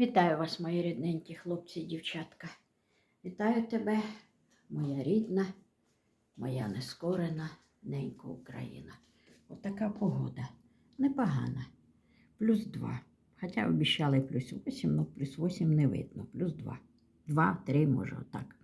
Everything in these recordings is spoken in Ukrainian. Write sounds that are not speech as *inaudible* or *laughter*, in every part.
Вітаю вас, мої рідненькі хлопці і дівчатка. Вітаю тебе, моя рідна, моя нескорена ненька Україна. Отака погода. Непогана. Плюс два. Хоча обіцяли плюс 8, але плюс 8 не видно. Плюс 2. 2, 3, може, отак.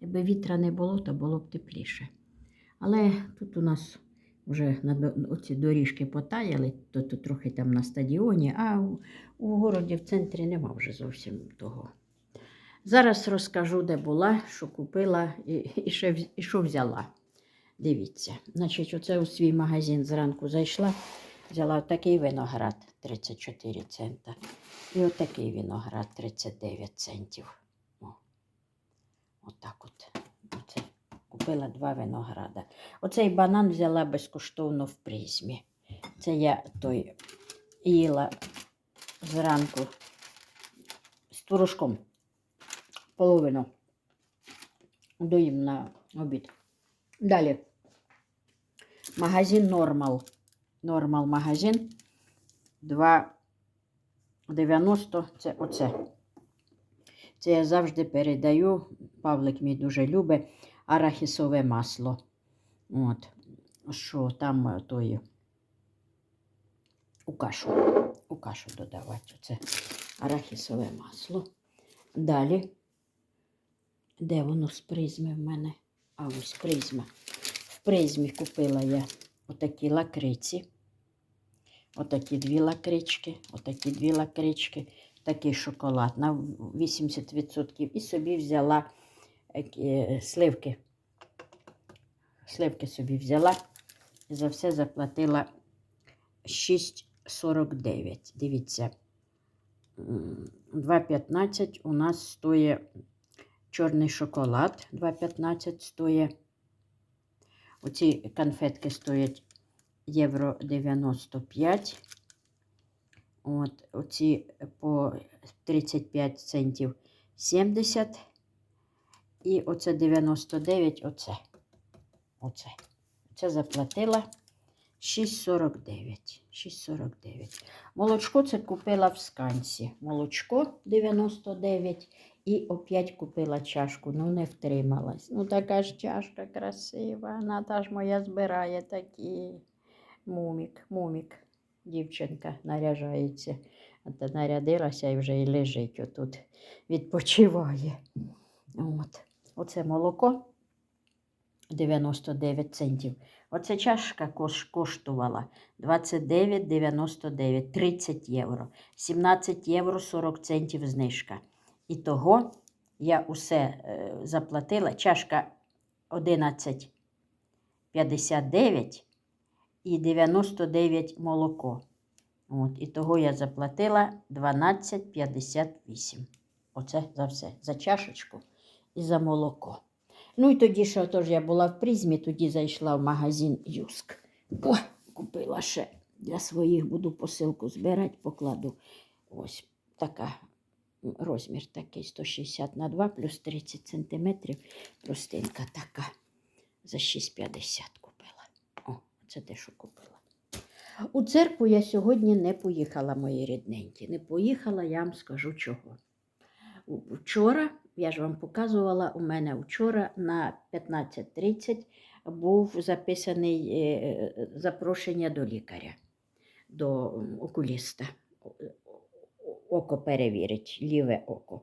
Якби вітра не було, то було б тепліше. Але тут у нас вже на оці доріжки потаяли, то тут трохи там на стадіоні, а у, у городі в центрі нема вже зовсім того. Зараз розкажу, де була, що купила і, і, ще, і що взяла. Дивіться, значить, оце у свій магазин зранку зайшла, взяла такий виноград 34 цента. І отакий виноград 39 центів. О. Отак от. Оце. Купила два винограда. Оцей банан взяла безкоштовно в призмі. Це я той їла зранку з творожком. Половину. Доїм на обід. Далі. Магазин Нормал. Нормал магазин. 2,90 це оце. Це я завжди передаю. Павлик мій дуже любить арахісове масло. От. Що там е, тої у кашу. У кашу додавати. Оце арахісове масло. Далі. Де воно з призми в мене? А ось призма. В призмі купила я отакі лакриці. Отакі дві лакрички, отакі дві лакрички, такий шоколад на 80%. І собі взяла сливки. Сливки собі взяла. І за все заплатила 6,49. Дивіться, 2,15 у нас стоїть чорний шоколад. 2,15 стоїть. Оці конфетки стоять євро 95. От, оці по 35 центів 70. І оце 99, оце. Оце. Це заплатила 6,49. 6,49. Молочко це купила в сканці. Молочко 99. І опять купила чашку. Ну, не втрималась. Ну, така ж чашка красива. Ната ж моя збирає такі. Мумік, мумік. Дівчинка наряжається. Та нарядилася і вже і лежить отут. Відпочиває. От. Оце молоко 99 центів. Оця чашка коштувала 29,99, 30 євро. 17 євро 40 центів знижка. І того я усе е, заплатила. Чашка 11,59 і 99 молоко. От, і того я заплатила 12,58. Оце за все. За чашечку і за молоко. Ну і тоді, що тож я була в призмі, тоді зайшла в магазин Юск. О, купила ще для своїх буду посилку збирати, покладу. Ось така розмір такий 160 на 2 плюс 30 сантиметрів. Простинка така. За 6,50 купила. О, це те, що купила. У церкву я сьогодні не поїхала, мої рідненькі. Не поїхала, я вам скажу чого. Вчора, я ж вам показувала, у мене вчора на 15.30 був записаний е, запрошення до лікаря, до окуліста. Око перевірить, ліве око.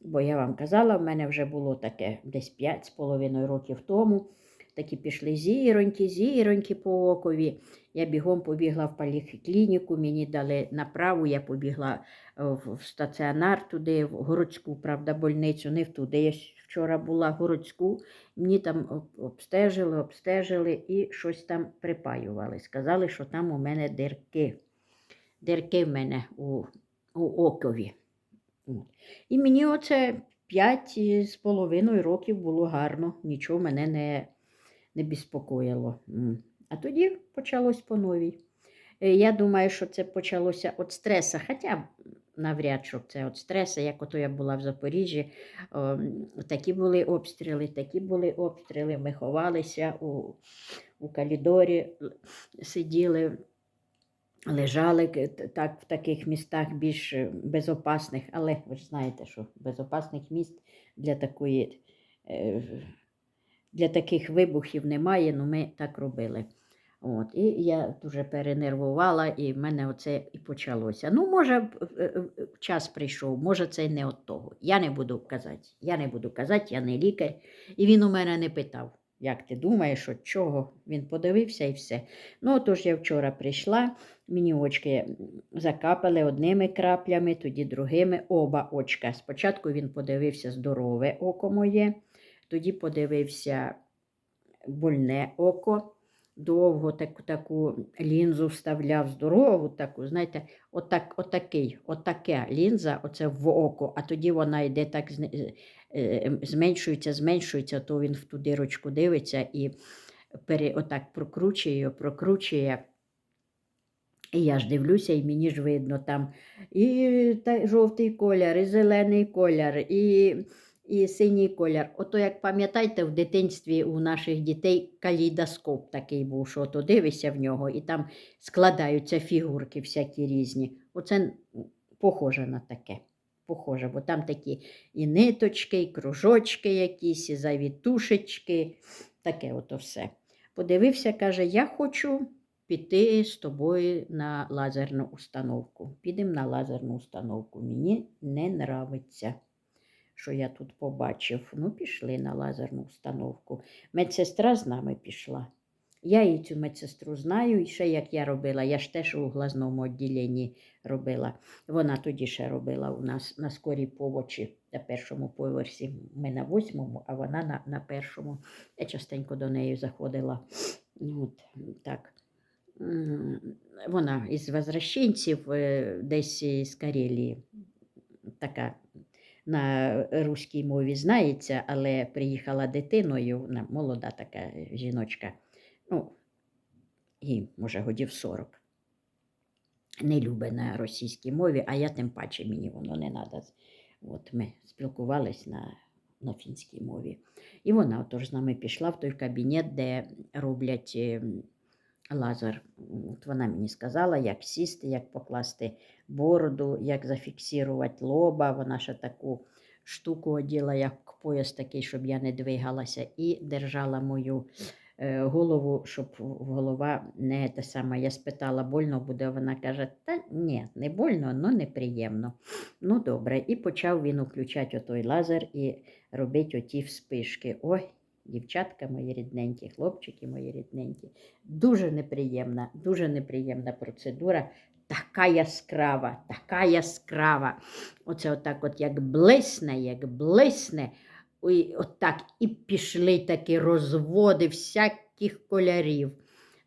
Бо я вам казала, в мене вже було таке десь 5,5 років тому. Такі пішли зіроньки, зіроньки по окові. Я бігом побігла в поліклініку, мені дали направу, я побігла е, в стаціонар туди, в городську, правда, больницю, не в туди. Я вчора була в городську, мені там обстежили, обстежили і щось там припаювали. Сказали, що там у мене дирки. Дирки в мене у, у окові. І мені оце п'ять з половиною років було гарно, нічого мене не, не безпокоїло. А тоді почалось по новій. Е, Я думаю, що це почалося від стресу, хоча навряд, що це від стресу, як ото я була в Запоріжжі, о, такі були обстріли, такі були обстріли. Ми ховалися у, у коридорі, сиділи лежали так, в таких містах більш е, безопасних, але ви ж знаєте, що безопасних міст для такої. Для таких вибухів немає, ну ми так робили. От, і я дуже перенервувала, і в мене оце і почалося. Ну, може, е, е, час прийшов, може, це не от того. Я не буду казати. Я не буду казати, я не лікар. І він у мене не питав, як ти думаєш, от чого. Він подивився і все. Ну, отож я вчора прийшла, мені очки закапали одними краплями, тоді другими, оба очка. Спочатку він подивився здорове око моє, тоді подивився больне око довго таку, таку лінзу вставляв, здорову таку, знаєте, отак, отакий, отаке лінза, оце в око, а тоді вона йде так, е, зменшується, зменшується, то він в ту дирочку дивиться і пере, отак прокручує, прокручує. І я ж дивлюся, і мені ж видно там і та, жовтий колір, і зелений колір, і, і синій колір. Ото, як пам'ятаєте, в дитинстві у наших дітей калейдоскоп такий був, що то дивишся в нього, і там складаються фігурки всякі різні. Оце похоже на таке. Похоже, бо там такі і ниточки, і кружочки якісь, і завітушечки, таке ото все. Подивився, каже, я хочу піти з тобою на лазерну установку. Підемо на лазерну установку. Мені не нравиться, що я тут побачив. Ну, пішли на лазерну установку. Медсестра з нами пішла. Я її цю медсестру знаю, і ще як я робила, я ж теж у глазному відділенні робила. Вона тоді ще робила у нас на скорій повочі на першому поверсі. Ми на восьмому, а вона на, на першому. Я частенько до неї заходила. От, так. Вона із возвращенців, е, десь із Карелії, така на руській мові знається, але приїхала дитиною, молода така жіночка, ну, їй, може, годів 40. Не любить на російській мові, а я тим паче мені воно не треба. От ми спілкувались на, на фінській мові. І вона отож з нами пішла в той кабінет, де роблять е, лазер. От вона мені сказала, як сісти, як покласти бороду, як зафіксувати лоба. Вона ще таку штуку оділа, як пояс такий, щоб я не двигалася, і держала мою е, голову, щоб голова не те саме. Я спитала, больно буде. Вона каже, та ні, не больно, але неприємно. Ну, добре. І почав він включати отой лазер і робити оті вспишки. Ой, дівчатка мої рідненькі, хлопчики мої рідненькі. Дуже неприємна, дуже неприємна процедура. Така яскрава, така яскрава. Оце отак, от як блисне, як блисне. Ой, отак і пішли такі розводи всяких кольорів.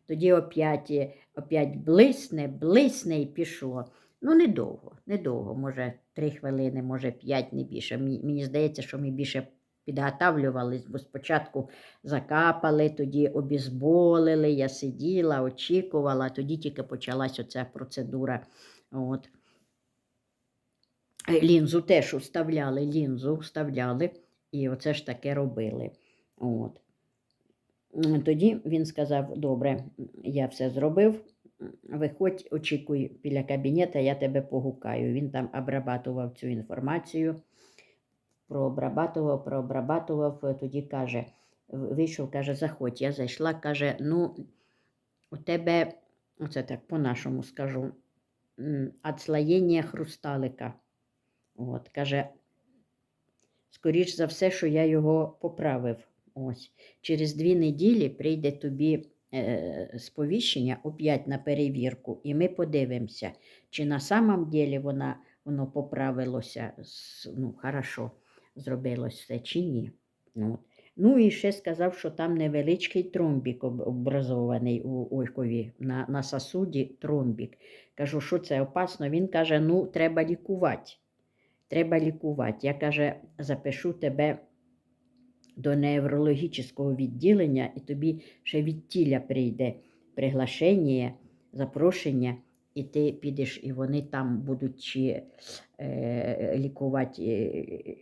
Тоді опять, опять блисне, блисне і пішло. Ну, недовго, недовго, може, три хвилини, може, п'ять, не більше. Мені здається, що ми більше підготавлювались, бо спочатку закапали, тоді обізболили, я сиділа, очікувала, тоді тільки почалась оця процедура. От. Лінзу теж вставляли, лінзу вставляли, і оце ж таке робили. От. Тоді він сказав: добре, я все зробив. Виходь, очікуй біля кабінета, я тебе погукаю. Він там обрабатував цю інформацію, прообрабатував, прообрабатував, е, тоді каже, вийшов, каже, заходь. Я зайшла, каже, ну, у тебе, оце так по-нашому скажу, м, хрусталика. От, каже, скоріш за все, що я його поправив. Ось. Через дві неділі прийде тобі е, сповіщення опять на перевірку, і ми подивимося, чи на самом ділі вона, воно поправилося, ну, хорошо зробилось все, чи ні. Ну, от. ну і ще сказав, що там невеличкий тромбік образований у ойкові на, на сосуді тромбік. Кажу, що це опасно? Він каже: ну, треба лікувати. Треба лікувати. Я каже, запишу тебе до неврологічного відділення, і тобі ще від тіля прийде приглашення, запрошення, і ти підеш, і вони там будуть чи е, лікувати е,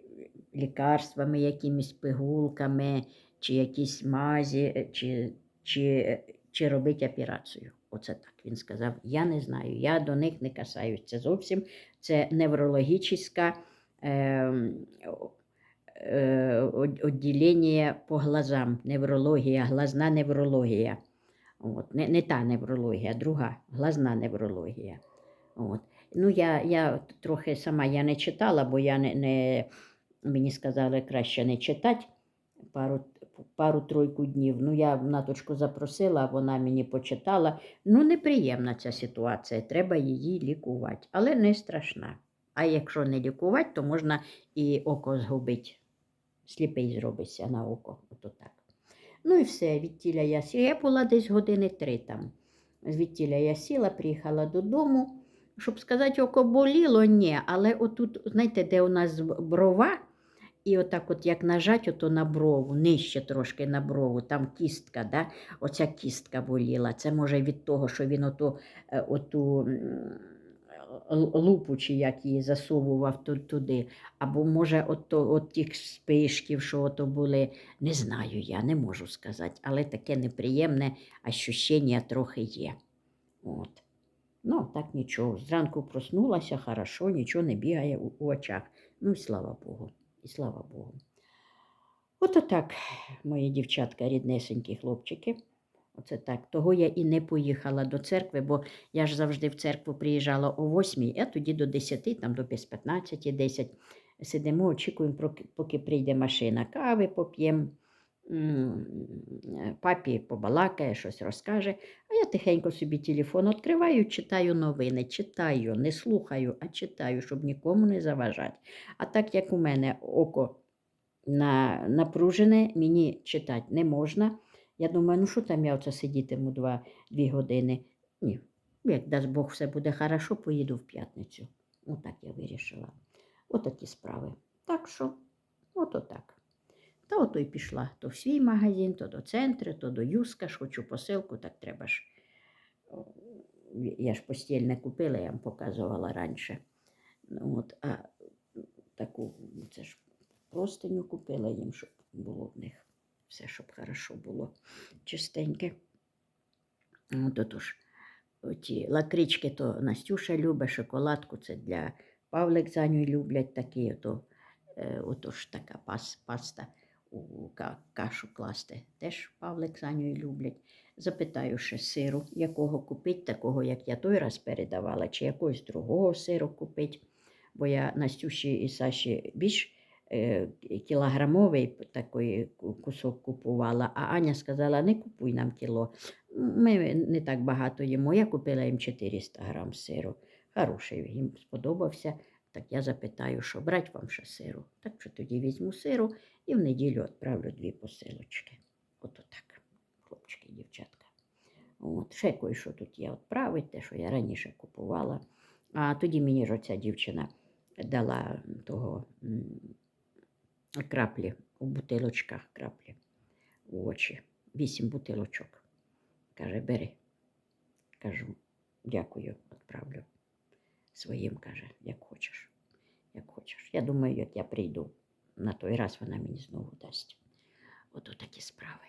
лікарствами, якимись пигулками, чи якісь мазі, е, чи, чи, чи робити операцію. Оце так він сказав. Я не знаю, я до них не касаюсь. Це зовсім це неврологічна е, е, відділення по глазам, неврологія, глазна неврологія. От. Не, не та неврологія, друга глазна неврологія. От. Ну, я, я трохи сама я не читала, бо я не, не мені сказали краще не читати пару, пару-тройку днів. Ну, я наточку запросила, вона мені почитала. Ну, неприємна ця ситуація, треба її лікувати, але не страшна. А якщо не лікувати, то можна і око згубити. Сліпий зробиться на око. Ото так. Ну і все, відтіля я сіла. Я була десь години три там. Звідтіля я сіла, приїхала додому. Щоб сказати, око боліло, ні. Але отут, знаєте, де у нас брова, і отак, от як нажать ото на брову, нижче трошки на брову, там кістка, да? оця кістка боліла. Це може від того, що він оту, е, оту лупу, чи як її засовував туди. Або може от, от тих спишків, що ото були. Не знаю я, не можу сказати, але таке неприємне ощущення трохи є. От. Ну, так нічого. Зранку проснулася, хорошо, нічого не бігає у, у очах. Ну слава Богу. І слава Богу. От так, мої дівчатка, ріднесенькі хлопчики. Оце так. Того я і не поїхала до церкви, бо я ж завжди в церкву приїжджала о 8, а тоді до 10, там до 15, 10. Сидимо, очікуємо, поки прийде машина. Кави поп'ємо. М, Папі побалакає, щось розкаже. А я тихенько собі телефон відкриваю, читаю новини, читаю, не слухаю, а читаю, щоб нікому не заважати. А так як у мене око на, напружене, мені читати не можна. Я думаю, ну що там я оце сидітиму два, дві години. Ні, як дасть Бог, все буде хорошо, поїду в п'ятницю. Отак я вирішила. Отакі справи. Так що, ото так. Та ото й пішла то в свій магазин, то до центру, то до Юска ж хочу посилку, так треба ж. Я ж постіль не купила, я вам показувала раніше. Ну, от, а таку, це ж простиню купила їм, щоб було в них все, щоб хорошо було чистеньке. От отож, оті лакрички то Настюша любить, шоколадку це для Павлик за нього люблять такі, ото, е, отож така пас, паста кашу класти. Теж Павлик за нього люблять. Запитаю ще сиру, якого купити, такого, як я той раз передавала, чи якогось другого сиру купити. Бо я Настюші і Саші більш е, кілограмовий такий кусок купувала, а Аня сказала, не купуй нам кіло. Ми не так багато їмо. Я купила їм 400 грам сиру. Хороший, їм сподобався. Так я запитаю, що брати вам ще сиру. Так що тоді візьму сиру і в неділю відправлю дві посилочки. Ото так, хлопчики і дівчатка. От, ще кое-що тут є відправити, те, що я раніше купувала. А тоді мені ж оця дівчина дала того краплі у бутилочках краплі у очі. Вісім бутилочок. Каже, бери. Кажу, дякую, відправлю. Своїм каже, як хочеш. Як хочеш. Я думаю, як я прийду на той раз, вона мені знову дасть. Ото такі справи.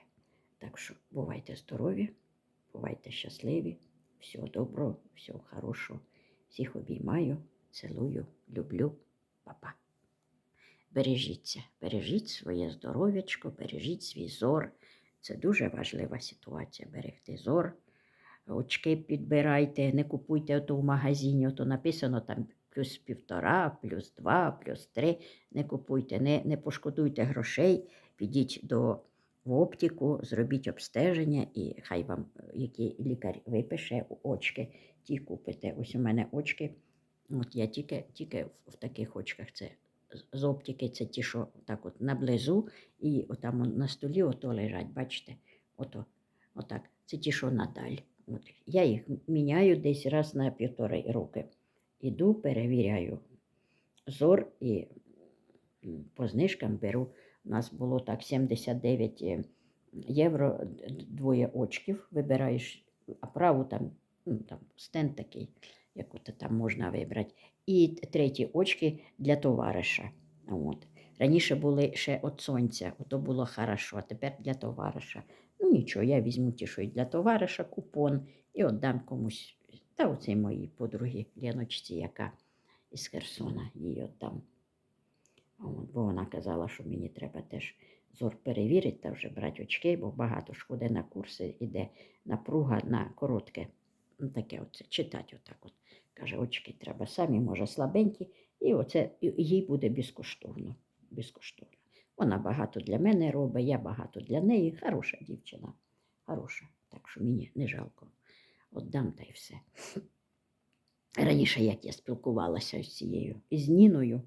Так що бувайте здорові, бувайте щасливі, всього доброго, всього хорошого. Всіх обіймаю, цілую, люблю, Па-па. Бережіться, бережіть своє здоров'ячко, бережіть свій зор. Це дуже важлива ситуація. Берегти зор. Очки підбирайте, не купуйте ото в магазині, ото написано там плюс півтора, плюс два, плюс три. Не купуйте, не, не пошкодуйте грошей, підіть до в оптику, зробіть обстеження, і хай вам е, який лікар випише очки, ті купите. Ось у мене очки. От я тільки, тільки в, таких очках це з- оптики, це ті, що так от наблизу, і отам он на столі ото лежать, бачите, ото, отак. Це ті, що надаль. От. Я їх міняю десь раз на півтори роки. Іду, перевіряю зор і по знижкам беру. У нас було так 79 е, євро, двоє очків вибираєш, праву там, ну, там стенд такий, як от там можна вибрати. І треті очки для товариша. От. Раніше були ще від сонця, ото було хорошо, а тепер для товариша. Ну нічого, я візьму ті, що і для товариша купон, і віддам комусь. Та оцій моїй подругі Леночці, яка із Херсона, віддам. От, бо вона казала, що мені треба теж зор перевірити та вже брати очки, бо багато ж ходить на курси, іде напруга на коротке. Ну, таке оце, читати отак от. Каже, очки треба самі, може, слабенькі, і оце їй буде безкоштовно. безкоштовно. Вона багато для мене робить, я багато для неї. Хороша дівчина. Хороша. Так що мені не жалко. Отдам та й все. Раніше, як я спілкувалася з цією, із Ніною,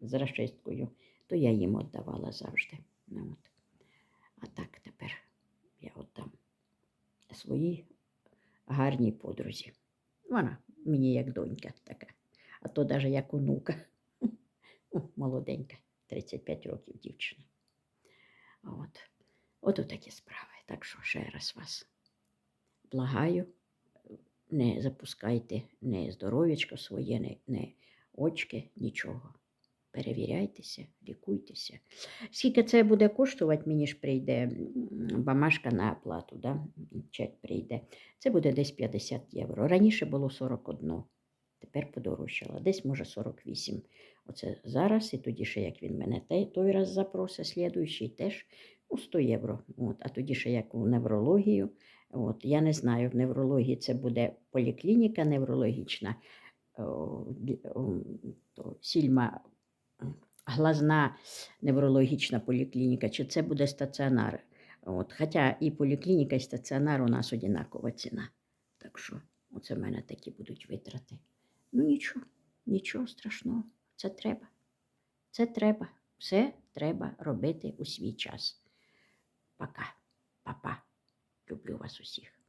з расисткою, то я їм віддавала завжди. Ну, от. А так тепер я віддам своїй гарній подрузі. Вона мені як донька така, а то навіть як онука. *laughs* Ну, Молоденька, 35 років дівчина. От. От такі справи. Так що ще раз вас благаю, не запускайте не здоров'ячко своє, не, не очки, нічого. Перевіряйтеся, лікуйтеся. Скільки це буде коштувати, мені ж прийде м, бумажка на оплату, да? чек прийде. Це буде десь 50 євро. Раніше було 41, тепер подорожчало. Десь може 48. Оце зараз, і тоді ще як він мене той, той раз запросить, слідуючий теж ну, 100 євро. От, а тоді ще як у неврологію. От, я не знаю, в неврології це буде поліклініка неврологічна, о, о, то, сільма глазна неврологічна поліклініка, чи це буде стаціонар. От, хоча і поліклініка, і стаціонар у нас одинакова ціна. Так що оце в мене такі будуть витрати. Ну нічого, нічого страшного. Це треба. Це треба. Все треба робити у свій час. Пока, папа. Люблю вас усіх.